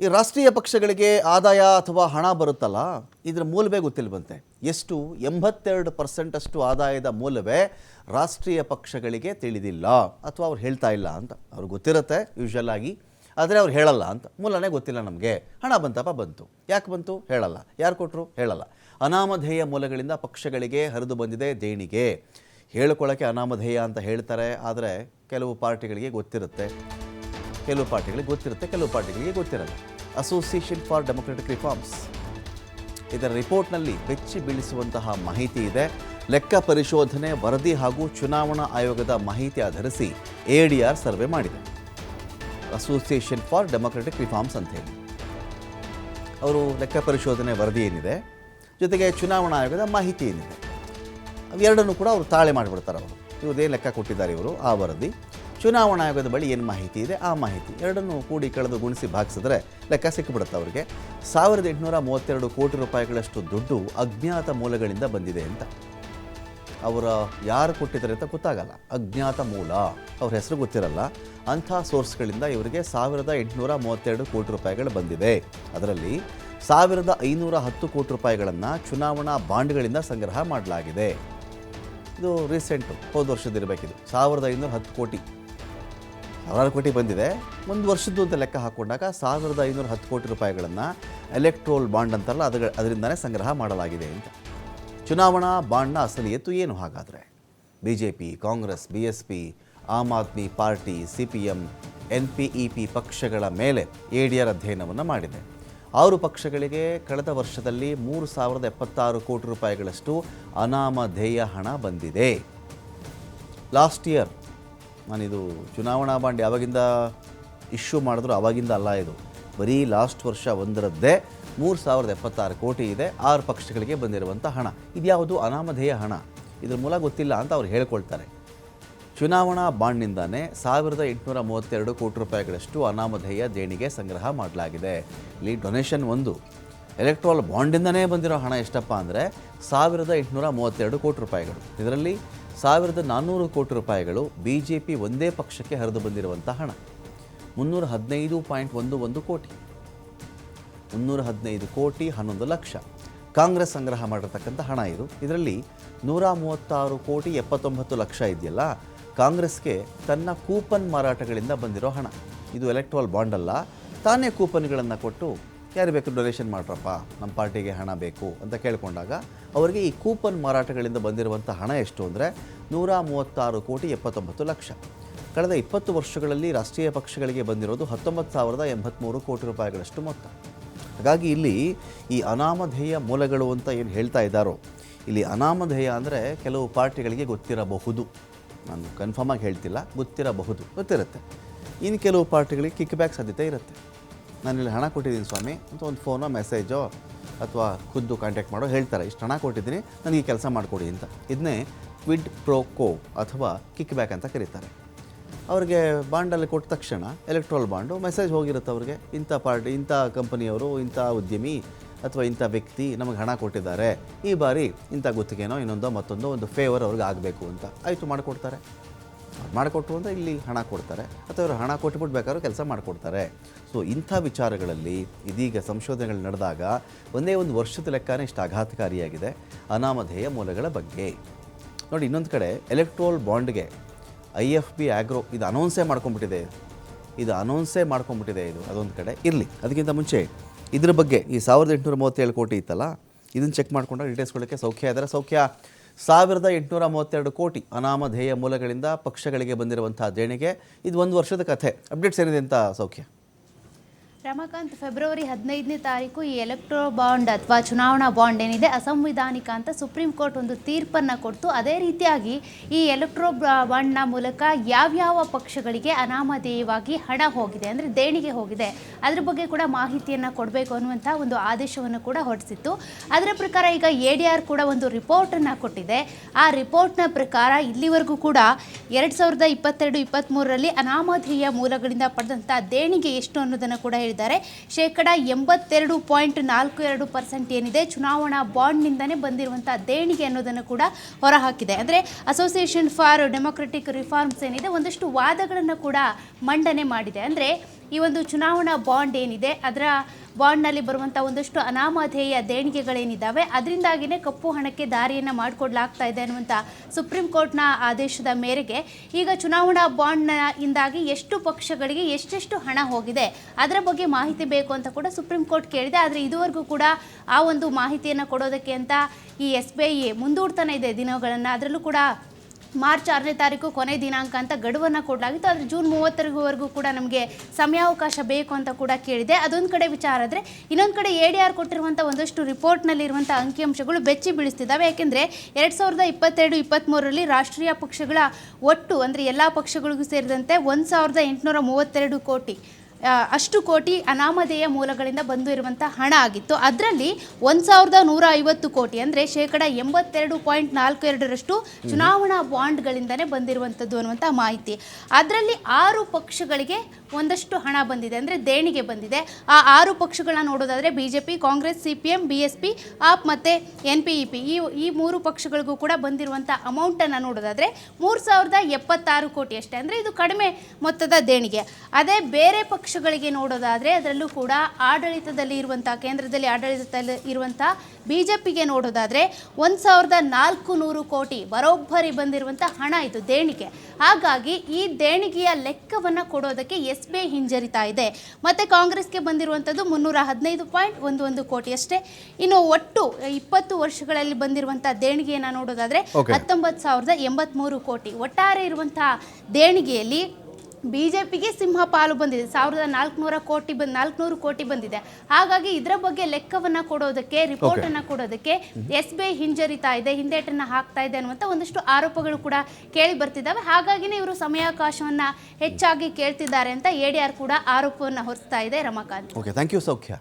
ಈ ರಾಷ್ಟ್ರೀಯ ಪಕ್ಷಗಳಿಗೆ ಆದಾಯ ಅಥವಾ ಹಣ ಬರುತ್ತಲ್ಲ, ಇದರ ಮೂಲವೇ ಗೊತ್ತಿಲ್ವಂತೆ. ಎಷ್ಟು? ಎಂಬತ್ತೆರಡು ಪರ್ಸೆಂಟಷ್ಟು ಆದಾಯದ ಮೂಲವೇ ರಾಷ್ಟ್ರೀಯ ಪಕ್ಷಗಳಿಗೆ ತಿಳಿದಿಲ್ಲ. ಅಥವಾ ಅವ್ರು ಹೇಳ್ತಾ ಇಲ್ಲ ಅಂತ. ಅವ್ರಿಗೆ ಗೊತ್ತಿರುತ್ತೆ ಯೂಶ್ವಲ್ ಆಗಿ. ಆದರೆ ಅವ್ರು ಹೇಳಲ್ಲ ಅಂತ. ಮೂಲನೇ ಗೊತ್ತಿಲ್ಲ ನಮಗೆ. ಹಣ ಬಂತಪ್ಪ, ಬಂತು. ಯಾಕೆ ಬಂತು? ಹೇಳಲ್ಲ. ಯಾರು ಕೊಟ್ಟರು ಹೇಳಲ್ಲ. ಅನಾಮಧೇಯ ಮೂಲಗಳಿಂದ ಪಕ್ಷಗಳಿಗೆ ಹರಿದು ಬಂದಿದೆ ದೇಣಿಗೆ. ಹೇಳ್ಕೊಳ್ಳೋಕ್ಕೆ ಅನಾಮಧೇಯ ಅಂತ ಹೇಳ್ತಾರೆ, ಆದರೆ ಕೆಲವು ಪಾರ್ಟಿಗಳಿಗೆ ಗೊತ್ತಿರುತ್ತೆ. ಕೆಲವು ಪಾರ್ಟಿಗಳಿಗೆ ಗೊತ್ತಿರುತ್ತೆ, ಕೆಲವು ಪಾರ್ಟಿಗಳಿಗೆ ಗೊತ್ತಿರಲ್ಲ. ಅಸೋಸಿಯೇಷನ್ ಫಾರ್ ಡೆಮೊಕ್ರೆಟಿಕ್ ರಿಫಾರ್ಮ್ಸ್ ಇದರ ರಿಪೋರ್ಟ್ನಲ್ಲಿ ಬೆಚ್ಚಿ ಬೀಳಿಸುವಂತಹ ಮಾಹಿತಿ ಇದೆ. ಲೆಕ್ಕ ಪರಿಶೋಧನೆ, ವರದಿ ಹಾಗೂ ಚುನಾವಣಾ ಆಯೋಗದ ಮಾಹಿತಿ ಆಧರಿಸಿ ಎ ಡಿ ಆರ್ ಸರ್ವೆ ಮಾಡಿದೆ. ಅಸೋಸಿಯೇಷನ್ ಫಾರ್ ಡೆಮೊಕ್ರೆಟಿಕ್ ರಿಫಾರ್ಮ್ಸ್ ಅಂತ ಹೇಳಿ. ಅವರು ಲೆಕ್ಕ ಪರಿಶೋಧನೆ, ವರದಿ ಏನಿದೆ? ಜೊತೆಗೆ ಚುನಾವಣಾ ಆಯೋಗದ ಮಾಹಿತಿ ಏನಿದೆ? ಅವೆರಡನ್ನು ಕೂಡ ಅವರು ತಾಳೆ ಮಾಡಿಬಿಡ್ತಾರೆ ಅವರು. ಇವ್ರದ್ದೇನು ಲೆಕ್ಕ ಕೊಟ್ಟಿದ್ದಾರೆ ಇವರು? ಆ ವರದಿ. ಚುನಾವಣಾ ಆಯೋಗದ ಬಳಿ ಏನು ಮಾಹಿತಿ ಇದೆ? ಆ ಮಾಹಿತಿ ಎರಡನ್ನೂ ಕೂಡಿ ಕಳೆದು ಗುಣಿಸಿ ಭಾಗಿಸಿದ್ರೆ ಲೆಕ್ಕ ಸಿಕ್ಕಿಬಿಡುತ್ತೆ ಅವರಿಗೆ. ಸಾವಿರದ ಎಂಟುನೂರ ಮೂವತ್ತೆರಡು ಕೋಟಿ ರೂಪಾಯಿಗಳಷ್ಟು ದುಡ್ಡು ಅಜ್ಞಾತ ಮೂಲಗಳಿಂದ ಬಂದಿದೆ ಅಂತ. ಅವರ ಯಾರು ಕೊಟ್ಟಿದ್ದಾರೆ ಅಂತ ಗೊತ್ತಾಗಲ್ಲ. ಅಜ್ಞಾತ ಮೂಲ. ಅವ್ರ ಹೆಸರು ಗೊತ್ತಿರಲ್ಲ. ಅಂಥ ಸೋರ್ಸ್ಗಳಿಂದ ಇವರಿಗೆ ಸಾವಿರದ ಎಂಟುನೂರ ಮೂವತ್ತೆರಡು ಕೋಟಿ ರೂಪಾಯಿಗಳು ಬಂದಿದೆ. ಅದರಲ್ಲಿ ಸಾವಿರದ ಐನೂರ ಹತ್ತು ಕೋಟಿ ರೂಪಾಯಿಗಳನ್ನು ಚುನಾವಣಾ ಬಾಂಡ್ಗಳಿಂದ ಸಂಗ್ರಹ ಮಾಡಲಾಗಿದೆ. ಇದು ರೀಸೆಂಟು. ಹೋದ ವರ್ಷದಿರಬೇಕಿದು. ಸಾವಿರದ ಐನೂರ ಹತ್ತು ಕೋಟಿ. ಸಾವಿರಾರು ಕೋಟಿ ಬಂದಿದೆ. ಒಂದು ವರ್ಷದ್ದು ಅಂತ ಲೆಕ್ಕ ಹಾಕೊಂಡಾಗ ಸಾವಿರದ ಐನೂರ ಹತ್ತು ಕೋಟಿ ರೂಪಾಯಿಗಳನ್ನು ಎಲೆಕ್ಟ್ರೋಲ್ ಬಾಂಡ್ ಅಂತಾರಲ್ಲ ಅದ್ರ ಅದರಿಂದನೇ ಸಂಗ್ರಹ ಮಾಡಲಾಗಿದೆ ಅಂತ. ಚುನಾವಣಾ ಬಾಂಡ್ನ ಅಸಲಿಯತ್ತು ಏನು ಹಾಗಾದರೆ? B J P Congress B S P Aam Aadmi party C P M N P E P ಪಕ್ಷಗಳ ಮೇಲೆ ಎ ಡಿ ಆರ್ ಅಧ್ಯಯನವನ್ನು ಮಾಡಿದೆ. ಆರು ಪಕ್ಷಗಳಿಗೆ ಕಳೆದ ವರ್ಷದಲ್ಲಿ ಮೂರು ಸಾವಿರದ ಎಪ್ಪತ್ತಾರು ಕೋಟಿ ರೂಪಾಯಿಗಳಷ್ಟು ಅನಾಮಧೇಯ ಹಣ ಬಂದಿದೆ. ಲಾಸ್ಟ್ ಇಯರ್ ನಾನಿದು ಚುನಾವಣಾ ಬಾಂಡ್ ಯಾವಾಗಿಂದ ಇಶ್ಯೂ ಮಾಡಿದ್ರು, ಅವಾಗಿಂದ ಅಲ್ಲ ಇದು. ಬರೀ ಲಾಸ್ಟ್ ವರ್ಷ ಒಂದರದ್ದೇ ಮೂರು ಸಾವಿರದ ಎಪ್ಪತ್ತಾರು ಕೋಟಿ ಇದೆ, ಆರು ಪಕ್ಷಗಳಿಗೆ ಬಂದಿರುವಂಥ ಹಣ. ಇದ್ಯಾವುದು ಅನಾಮಧೇಯ ಹಣ? ಇದ್ರ ಮೂಲ ಗೊತ್ತಿಲ್ಲ ಅಂತ ಅವ್ರು ಹೇಳ್ಕೊಳ್ತಾರೆ. ಚುನಾವಣಾ ಬಾಂಡ್ನಿಂದಾನೇ ಸಾವಿರದ ಎಂಟುನೂರ ಮೂವತ್ತೆರಡು ಕೋಟಿ ರೂಪಾಯಿಗಳಷ್ಟು ಅನಾಮಧೇಯ ದೇಣಿಗೆ ಸಂಗ್ರಹ ಮಾಡಲಾಗಿದೆ. ಇಲ್ಲಿ ಡೊನೇಷನ್ ಒಂದು. ಎಲೆಕ್ಟ್ರಾಲ್ ಬಾಂಡಿಂದನೇ ಬಂದಿರೋ ಹಣ ಎಷ್ಟಪ್ಪ ಅಂದರೆ ಸಾವಿರದ ಎಂಟುನೂರ ಮೂವತ್ತೆರಡು ಕೋಟಿ ರೂಪಾಯಿಗಳು. ಇದರಲ್ಲಿ ಸಾವಿರದ ನಾನ್ನೂರು ಕೋಟಿ ರೂಪಾಯಿಗಳು ಬಿ ಜೆ ಪಿ ಒಂದೇ ಪಕ್ಷಕ್ಕೆ ಹರಿದು ಬಂದಿರುವಂಥ ಹಣ. ಮುನ್ನೂರ ಹದಿನೈದು ಪಾಯಿಂಟ್ ಒಂದು ಒಂದು ಕೋಟಿ. ಮುನ್ನೂರ ಹದಿನೈದು ಕೋಟಿ ಹನ್ನೊಂದು ಲಕ್ಷ. ಕಾಂಗ್ರೆಸ್ ಸಂಗ್ರಹ ಮಾಡಿರ್ತಕ್ಕಂಥ ಹಣ ಇದು. ಇದರಲ್ಲಿ ನೂರ ಮೂವತ್ತಾರು ಕೋಟಿ ಎಪ್ಪತ್ತೊಂಬತ್ತು ಲಕ್ಷ ಇದೆಯಲ್ಲ, ಕಾಂಗ್ರೆಸ್ಗೆ ತನ್ನ ಕೂಪನ್ ಮಾರಾಟಗಳಿಂದ ಬಂದಿರೋ ಹಣ. ಇದು ಎಲೆಕ್ಟ್ರಾಲ್ ಬಾಂಡ್ ಅಲ್ಲ, ತಾನೇ ಕೂಪನ್ಗಳನ್ನು ಕೊಟ್ಟು ಯಾರು ಬೇಕು ಡೊನೇಷನ್ ಮಾಡ್ರಪ್ಪ? ನಮ್ಮ ಪಾರ್ಟಿಗೆ ಹಣ ಬೇಕು ಅಂತ ಕೇಳಿಕೊಂಡಾಗ ಅವರಿಗೆ ಈ ಕೂಪನ್ ಮಾರಾಟಗಳಿಂದ ಬಂದಿರುವಂಥ ಹಣ ಎಷ್ಟು ಅಂದರೆ ನೂರ ಮೂವತ್ತಾರು ಕೋಟಿ ಎಪ್ಪತ್ತೊಂಬತ್ತು ಲಕ್ಷ. ಕಳೆದ ಇಪ್ಪತ್ತು ವರ್ಷಗಳಲ್ಲಿ ರಾಷ್ಟ್ರೀಯ ಪಕ್ಷಗಳಿಗೆ ಬಂದಿರೋದು ಹತ್ತೊಂಬತ್ತು ಸಾವಿರದ ಎಂಬತ್ತ್ಮೂರು ಕೋಟಿ ರೂಪಾಯಿಗಳಷ್ಟು ಮೊತ್ತ. ಹಾಗಾಗಿ ಇಲ್ಲಿ ಈ ಅನಾಮಧೇಯ ಮೂಲಗಳು ಅಂತ ಏನು ಹೇಳ್ತಾ ಇದ್ದಾರೋ, ಇಲ್ಲಿ ಅನಾಮಧೇಯ ಅಂದರೆ ಕೆಲವು ಪಾರ್ಟಿಗಳಿಗೆ ಗೊತ್ತಿರಬಹುದು. ನಾನು ಕನ್ಫರ್ಮಾಗಿ ಹೇಳ್ತಿಲ್ಲ, ಗೊತ್ತಿರಬಹುದು, ಗೊತ್ತಿರುತ್ತೆ. ಇನ್ನು ಕೆಲವು ಪಾರ್ಟಿಗಳಿಗೆ ಕಿಕ್ ಬ್ಯಾಕ್ ಸಾಧ್ಯತೆ ಇರುತ್ತೆ. ನಾನು ಇಲ್ಲಿ ಹಣ ಕೊಟ್ಟಿದ್ದೀನಿ ಸ್ವಾಮಿ ಅಂತ ಒಂದು ಫೋನೋ ಮೆಸೇಜೋ ಅಥವಾ ಖುದ್ದು ಕಾಂಟ್ಯಾಕ್ಟ್ ಮಾಡೋ ಹೇಳ್ತಾರೆ, ಇಷ್ಟು ಹಣ ಕೊಟ್ಟಿದ್ದೀನಿ, ನನಗೆ ಕೆಲಸ ಮಾಡಿಕೊಡಿ ಅಂತ. ಇದನ್ನೇ ಕ್ವಿಡ್ ಪ್ರೋ ಕೋ ಅಥವಾ ಕಿಕ್ ಬ್ಯಾಕ್ ಅಂತ ಕರೀತಾರೆ. ಅವ್ರಿಗೆ ಬಾಂಡಲ್ಲಿ ಕೊಟ್ಟ ತಕ್ಷಣ ಎಲೆಕ್ಟ್ರಾಲ್ ಬಾಂಡು, ಮೆಸೇಜ್ ಹೋಗಿರುತ್ತೆ ಅವ್ರಿಗೆ. ಇಂಥ ಪಾರ್ಟಿ, ಇಂಥ ಕಂಪನಿಯವರು, ಇಂಥ ಉದ್ಯಮಿ ಅಥವಾ ಇಂಥ ವ್ಯಕ್ತಿ ನಮಗೆ ಹಣ ಕೊಟ್ಟಿದ್ದಾರೆ. ಈ ಬಾರಿ ಇಂಥ ಗುತ್ತಿಗೆನೋ ಇನ್ನೊಂದೋ ಮತ್ತೊಂದೋ ಒಂದು ಫೇವರ್ ಅವ್ರಿಗೆ ಆಗಬೇಕು ಅಂತ. ಆಯಿತು ಮಾಡಿಕೊಡ್ತಾರೆ. ಮಾಡಿಕೊಟ್ರು ಅಂದರೆ ಇಲ್ಲಿ ಹಣ ಕೊಡ್ತಾರೆ. ಅಥವಾ ಅವರು ಹಣ ಕೊಟ್ಬಿಟ್ಟು ಬೇಕಾದ್ರೂ ಕೆಲಸ ಮಾಡಿಕೊಡ್ತಾರೆ. ಸೊ ಇಂಥ ವಿಚಾರಗಳಲ್ಲಿ ಇದೀಗ ಸಂಶೋಧನೆಗಳು ನಡೆದಾಗ ಒಂದೇ ಒಂದು ವರ್ಷದ ಲೆಕ್ಕನೇ ಇಷ್ಟು ಆಘಾತಕಾರಿಯಾಗಿದೆ. ಅನಾಮಧೇಯ ಮೂಲಗಳ ಬಗ್ಗೆ. ನೋಡಿ, ಇನ್ನೊಂದು ಕಡೆ ಎಲೆಕ್ಟ್ರೋಲ್ ಬಾಂಡ್ಗೆ ಐ ಎಫ್ ಬಿ ಆಗ್ರೋ ಇದು ಅನೌನ್ಸೇ ಮಾಡ್ಕೊಂಬಿಟ್ಟಿದೆ ಇದು ಅನೌನ್ಸೇ ಮಾಡ್ಕೊಂಬಿಟ್ಟಿದೆ ಇದು. ಅದೊಂದು ಕಡೆ ಇರಲಿ. ಅದಕ್ಕಿಂತ ಮುಂಚೆ ಇದ್ರ ಬಗ್ಗೆ ಈ ಸಾವಿರದ ಎಂಟುನೂರ ಮೂವತ್ತೇಳು ಕೋಟಿ ಇತ್ತಲ್ಲ, ಇದನ್ನು ಚೆಕ್ ಮಾಡ್ಕೊಂಡು ಡೀಟೇಲ್ಸ್ಗಳಕ್ಕೆ ಸೌಖ್ಯ ಇದ್ದಾರೆ ಸೌಖ್ಯ ಸಾವಿರದ ಎಂಟುನೂರ ಮೂವತ್ತೆರಡು ಕೋಟಿ ಅನಾಮಧೇಯ ಮೂಲಗಳಿಂದ ಪಕ್ಷಗಳಿಗೆ ಬಂದಿರುವಂಥ ದೇಣಿಗೆ. ಇದು ಒಂದು ವರ್ಷದ ಕಥೆ. ಅಪ್ಡೇಟ್ಸ್ ಏನಿದೆ ಅಂತ ಸೌಖ್ಯ. ರಮಾಕಾಂತ್, ಫೆಬ್ರವರಿ ಹದಿನೈದನೇ ತಾರೀಕು ಈ ಎಲೆಕ್ಟ್ರೋ ಬಾಂಡ್ ಅಥವಾ ಚುನಾವಣಾ ಬಾಂಡ್ ಏನಿದೆ, ಅಸಂವಿಧಾನಿಕ ಅಂತ ಸುಪ್ರೀಂ ಕೋರ್ಟ್ ಒಂದು ತೀರ್ಪನ್ನು ಕೊಡ್ತು. ಅದೇ ರೀತಿಯಾಗಿ ಈ ಎಲೆಕ್ಟ್ರೋ ಬಾಂಡ್ನ ಮೂಲಕ ಯಾವ್ಯಾವ ಪಕ್ಷಗಳಿಗೆ ಅನಾಮಧೇಯವಾಗಿ ಹಣ ಹೋಗಿದೆ, ಅಂದರೆ ದೇಣಿಗೆ ಹೋಗಿದೆ, ಅದ್ರ ಬಗ್ಗೆ ಕೂಡ ಮಾಹಿತಿಯನ್ನು ಕೊಡಬೇಕು ಅನ್ನುವಂಥ ಒಂದು ಆದೇಶವನ್ನು ಕೂಡ ಹೊರಡಿಸಿತ್ತು ಅದರ ಪ್ರಕಾರ ಈಗ ಎ ಡಿ ಆರ್ ಕೂಡ ಒಂದು ರಿಪೋರ್ಟನ್ನು ಕೊಟ್ಟಿದೆ. ಆ ರಿಪೋರ್ಟ್ನ ಪ್ರಕಾರ ಇಲ್ಲಿವರೆಗೂ ಕೂಡ ಎರಡು ಸಾವಿರದ ಇಪ್ಪತ್ತೆರಡು ಇಪ್ಪತ್ತ್ಮೂರರಲ್ಲಿ ಅನಾಮಧೇಯ ಮೂಲಗಳಿಂದ ಪಡೆದಂಥ ದೇಣಿಗೆ ಎಷ್ಟು ಅನ್ನೋದನ್ನು ಕೂಡ ಹೇಳಿದ್ದಾರೆ. ಶೇಕಡ ಎಂಬತ್ತೆರಡು ಪಾಯಿಂಟ್ ನಾಲ್ಕು ಎರಡು ಪರ್ಸೆಂಟ್ ಏನಿದೆ ಚುನಾವಣಾ ಬಾಂಡ್ನಿಂದನೇ ಬಂದಿರುವಂಥ ದೇಣಿಗೆ ಅನ್ನೋದನ್ನು ಕೂಡ ಹೊರಹಾಕಿದೆ. ಅಂದರೆ ಅಸೋಸಿಯೇಷನ್ ಫಾರ್ ಡೆಮೊಕ್ರೆಟಿಕ್ ರಿಫಾರ್ಮ್ಸ್ ಏನಿದೆ, ಒಂದಷ್ಟು ವಾದಗಳನ್ನು ಕೂಡ ಮಂಡನೆ ಮಾಡಿದೆ. ಅಂದರೆ ಈ ಒಂದು ಚುನಾವಣಾ ಬಾಂಡ್ ಏನಿದೆ, ಅದರ ಬಾಂಡ್ನಲ್ಲಿ ಬರುವಂಥ ಒಂದಷ್ಟು ಅನಾಮಧೇಯ ದೇಣಿಗೆಗಳೇನಿದ್ದಾವೆ ಅದರಿಂದಾಗಿಯೇ ಕಪ್ಪು ಹಣಕ್ಕೆ ದಾರಿಯನ್ನು ಮಾಡಿಕೊಡ್ಲಾಗ್ತಾ ಇದೆ ಅನ್ನುವಂಥ ಸುಪ್ರೀಂ ಕೋರ್ಟ್ನ ಆದೇಶದ ಮೇರೆಗೆ ಈಗ ಚುನಾವಣಾ ಬಾಂಡ್ನ ಇಂದಾಗಿ ಎಷ್ಟು ಪಕ್ಷಗಳಿಗೆ ಎಷ್ಟೆಷ್ಟು ಹಣ ಹೋಗಿದೆ, ಅದರ ಬಗ್ಗೆ ಮಾಹಿತಿ ಬೇಕು ಅಂತ ಕೂಡ ಸುಪ್ರೀಂ ಕೋರ್ಟ್ ಕೇಳಿದೆ. ಆದರೆ ಇದುವರೆಗೂ ಕೂಡ ಆ ಒಂದು ಮಾಹಿತಿಯನ್ನು ಕೊಡೋದಕ್ಕೆ ಅಂತ ಈ ಎಸ್ ಬಿ ಐ ಮುಂದೂಡ್ತಾನೆ ಇದೆ ದಿನಗಳನ್ನು. ಅದರಲ್ಲೂ ಕೂಡ ಮಾರ್ಚ್ ಆರನೇ ತಾರೀಕು ಕೊನೆ ದಿನಾಂಕ ಅಂತ ಗಡುವನ್ನು ಕೊಡಲಾಗಿತ್ತು. ಆದರೆ ಜೂನ್ ಮೂವತ್ತರವರೆಗೂ ಕೂಡ ನಮಗೆ ಸಮಯಾವಕಾಶ ಬೇಕು ಅಂತ ಕೂಡ ಕೇಳಿದೆ. ಅದೊಂದು ಕಡೆ ವಿಚಾರ ಆದರೆ ಇನ್ನೊಂದು ಕಡೆ ಎ ಡಿ ಆರ್ ಕೊಟ್ಟಿರುವಂಥ ಒಂದಷ್ಟು ರಿಪೋರ್ಟ್ನಲ್ಲಿರುವಂಥ ಅಂಕಿಅಂಶಗಳು ಬೆಚ್ಚಿ ಬೀಳಿಸ್ತಿದ್ದಾವೆ. ಯಾಕೆಂದರೆ ಎರಡು ಸಾವಿರದ ಇಪ್ಪತ್ತೆರಡು ಇಪ್ಪತ್ತ್ಮೂರರಲ್ಲಿ ರಾಷ್ಟ್ರೀಯ ಪಕ್ಷಗಳ ಒಟ್ಟು ಅಂದರೆ ಎಲ್ಲ ಪಕ್ಷಗಳಿಗೂ ಸೇರಿದಂತೆ ಒಂದು ಸಾವಿರದ ಎಂಟುನೂರ ಮೂವತ್ತೆರಡು ಕೋಟಿ ಅಷ್ಟು ಕೋಟಿ ಅನಾಮಧೇಯ ಮೂಲಗಳಿಂದ ಬಂದು ಇರುವಂಥ ಹಣ ಆಗಿತ್ತು. ಅದರಲ್ಲಿ ಒಂದು ಸಾವಿರದ ನೂರ ಐವತ್ತು ಕೋಟಿ ಅಂದರೆ ಶೇಕಡ ಎಂಬತ್ತೆರಡು ಪಾಯಿಂಟ್ ನಾಲ್ಕು ಎರಡರಷ್ಟು ಚುನಾವಣಾ ಬಾಂಡ್ಗಳಿಂದನೇ ಬಂದಿರುವಂಥದ್ದು ಅನ್ನುವಂಥ ಮಾಹಿತಿ. ಅದರಲ್ಲಿ ಆರು ಪಕ್ಷಗಳಿಗೆ ಒಂದಷ್ಟು ಹಣ ಬಂದಿದೆ ಅಂದರೆ ದೇಣಿಗೆ ಬಂದಿದೆ. ಆ ಆರು ಪಕ್ಷಗಳನ್ನ ನೋಡೋದಾದರೆ B J P Congress C P M B S P AAP ಮತ್ತು ಎನ್ ಪಿ ಇ ಪಿ ಈ ಈ ಮೂರು ಪಕ್ಷಗಳಿಗೂ ಕೂಡ ಬಂದಿರುವಂಥ ಅಮೌಂಟನ್ನು ನೋಡೋದಾದರೆ ಮೂರು ಸಾವಿರದ ಎಪ್ಪತ್ತಾರು ಕೋಟಿ ಅಷ್ಟೇ. ಅಂದರೆ ಇದು ಕಡಿಮೆ ಮೊತ್ತದ ದೇಣಿಗೆ. ಅದೇ ಬೇರೆ ಪಕ್ಷಗಳಿಗೆ ನೋಡೋದಾದರೆ ಅದರಲ್ಲೂ ಕೂಡ ಆಡಳಿತದಲ್ಲಿ ಇರುವಂಥ ಕೇಂದ್ರದಲ್ಲಿ ಆಡಳಿತದಲ್ಲಿ ಇರುವಂಥ ಬಿ ಜೆ ಪಿಗೆ ನೋಡೋದಾದರೆ ಒಂದು ಸಾವಿರದ ನಾಲ್ಕು ನೂರು ಕೋಟಿ ಬರೋಬ್ಬರಿ ಬಂದಿರುವಂಥ ಹಣ ಇದು ದೇಣಿಗೆ. ಹಾಗಾಗಿ ಈ ದೇಣಿಗೆಯ ಲೆಕ್ಕವನ್ನು ಕೊಡೋದಕ್ಕೆ ಎಸ್ ಬಿ ಐ ಹಿಂಜರಿತಾ ಇದೆ. ಮತ್ತು ಕಾಂಗ್ರೆಸ್ಗೆ ಬಂದಿರುವಂಥದ್ದು ಮುನ್ನೂರ ಹದಿನೈದು ಪಾಯಿಂಟ್ ಒಂದು ಒಂದು ಕೋಟಿ ಅಷ್ಟೇ. ಇನ್ನು ಒಟ್ಟು ಇಪ್ಪತ್ತು ವರ್ಷಗಳಲ್ಲಿ ಬಂದಿರುವಂಥ ದೇಣಿಗೆಯನ್ನು ನೋಡೋದಾದರೆ. ಹತ್ತೊಂಬತ್ತು ಸಾವಿರದ ಎಂಬತ್ತ್ಮೂರು ಕೋಟಿ. ಒಟ್ಟಾರೆ ಇರುವಂಥ ದೇಣಿಗೆಯಲ್ಲಿ ಬಿ ಜೆ ಪಿಗೆ ಸಿಂಹ ಪಾಲು ಬಂದಿದೆ. ಸಾವಿರದ ನಾಲ್ಕುನೂರ ಕೋಟಿ ಬಂದು ನಾಲ್ಕುನೂರು ಕೋಟಿ ಬಂದಿದೆ. ಹಾಗಾಗಿ ಇದರ ಬಗ್ಗೆ ಲೆಕ್ಕವನ್ನ ಕೊಡೋದಕ್ಕೆ ರಿಪೋರ್ಟನ್ನು ಕೊಡೋದಕ್ಕೆ ಎಸ್ ಬಿ ಐ ಹಿಂಜರಿತಾ ಇದೆ ಹಿಂದೇಟನ್ನು ಹಾಕ್ತಾ ಇದೆ ಅನ್ನುವಂಥ ಒಂದಷ್ಟು ಆರೋಪಗಳು ಕೂಡ ಕೇಳಿ ಬರ್ತಿದ್ದಾವೆ. ಹಾಗಾಗಿನೇ ಇವರು ಸಮಯಾವಕಾಶವನ್ನ ಹೆಚ್ಚಾಗಿ ಕೇಳ್ತಿದ್ದಾರೆ ಅಂತ ಎ ಡಿ ಆರ್ ಕೂಡ ಆರೋಪವನ್ನು ಹೊರಿಸ್ತಾ ಇದೆ ರಮಾಕಾಂತ್. ಓಕೆ ಥ್ಯಾಂಕ್ ಯು ಸೌಖ್ಯ.